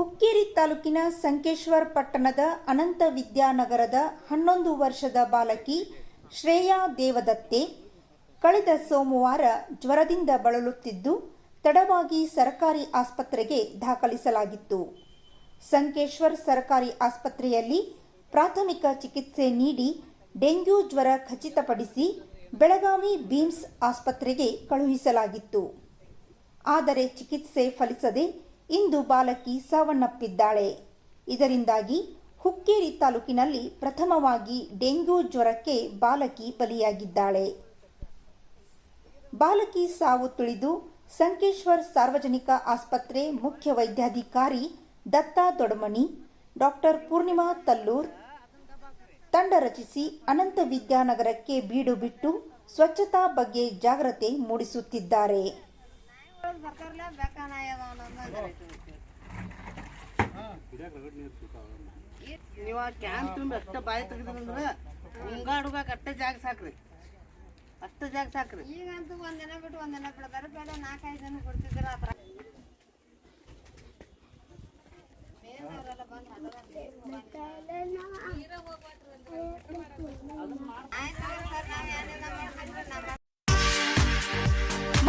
ಹುಕ್ಕೇರಿ ತಾಲೂಕಿನ ಸಂಕೇಶ್ವರ್ ಪಟ್ಟಣದ ಅನಂತ ವಿದ್ಯಾನಗರದ ಹನ್ನೊಂದು ವರ್ಷದ ಬಾಲಕಿ ಶ್ರೇಯಾ ದೇವದತ್ತೆ ಕಳೆದ ಸೋಮವಾರ ಜ್ವರದಿಂದ ಬಳಲುತ್ತಿದ್ದು, ತಡವಾಗಿ ಸರ್ಕಾರಿ ಆಸ್ಪತ್ರೆಗೆ ದಾಖಲಿಸಲಾಗಿತ್ತು. ಸಂಕೇಶ್ವರ್ ಸರ್ಕಾರಿ ಆಸ್ಪತ್ರೆಯಲ್ಲಿ ಪ್ರಾಥಮಿಕ ಚಿಕಿತ್ಸೆ ನೀಡಿ ಡೆಂಗ್ಯೂ ಜ್ವರ ಖಚಿತಪಡಿಸಿ ಬೆಳಗಾವಿ ಬೀಮ್ಸ್ ಆಸ್ಪತ್ರೆಗೆ ಕಳುಹಿಸಲಾಗಿತ್ತು. ಆದರೆ ಚಿಕಿತ್ಸೆ ಫಲಿಸದೆ ಇಂದು ಬಾಲಕಿ ಸಾವನ್ನಪ್ಪಿದ್ದಾಳೆ. ಇದರಿಂದಾಗಿ ಹುಕ್ಕೇರಿ ತಾಲೂಕಿನಲ್ಲಿ ಪ್ರಥಮವಾಗಿ ಡೆಂಗ್ಯೂ ಜ್ವರಕ್ಕೆ ಬಾಲಕಿ ಬಲಿಯಾಗಿದ್ದಾಳೆ. ಬಾಲಕಿ ಸಾವು ತಿಳಿದು ಸಂಕೇಶ್ವರ್ ಸಾರ್ವಜನಿಕ ಆಸ್ಪತ್ರೆ ಮುಖ್ಯ ವೈದ್ಯಾಧಿಕಾರಿ ದತ್ತಾ ದೊಡಮಣಿ, ಡಾಕ್ಟರ್ ಪೂರ್ಣಿಮಾ ತಲ್ಲೂರ್ ತಂಡ ರಚಿಸಿ ಅನಂತ ವಿದ್ಯಾನಗರಕ್ಕೆ ಬೀಡು ಬಿಟ್ಟು ಸ್ವಚ್ಛತಾ ಬಗ್ಗೆ ಜಾಗೃತಿ ಮೂಡಿಸುತ್ತಿದ್ದಾರೆ. ನೀವು ಕ್ಯಾನ್ ತುಂಬಿ ಅಷ್ಟ ಬಾಯಿ ತೆಗೆದ್ರಂದ್ರ ಉಂಗಾಡ್ಬೇಕು ಅಷ್ಟ ಜಾಗ ಸಾಕ್ರಿ. ಅಷ್ಟ ಜಾಗ ಸಾಕ್ರಿ. ಈಗಂತೂ ಒಂದಿನ ಬಿಟ್ಟು ಒಂದಿನ ಬಿಡ್ತಾರೆ. ಬೇಡ ನಾಲ್ಕೈದು ಜನ ಕೊಡ್ತಿದ್ರ ಅದ್ರ ಬೇರೆಯವ್ರೆಲ್ಲ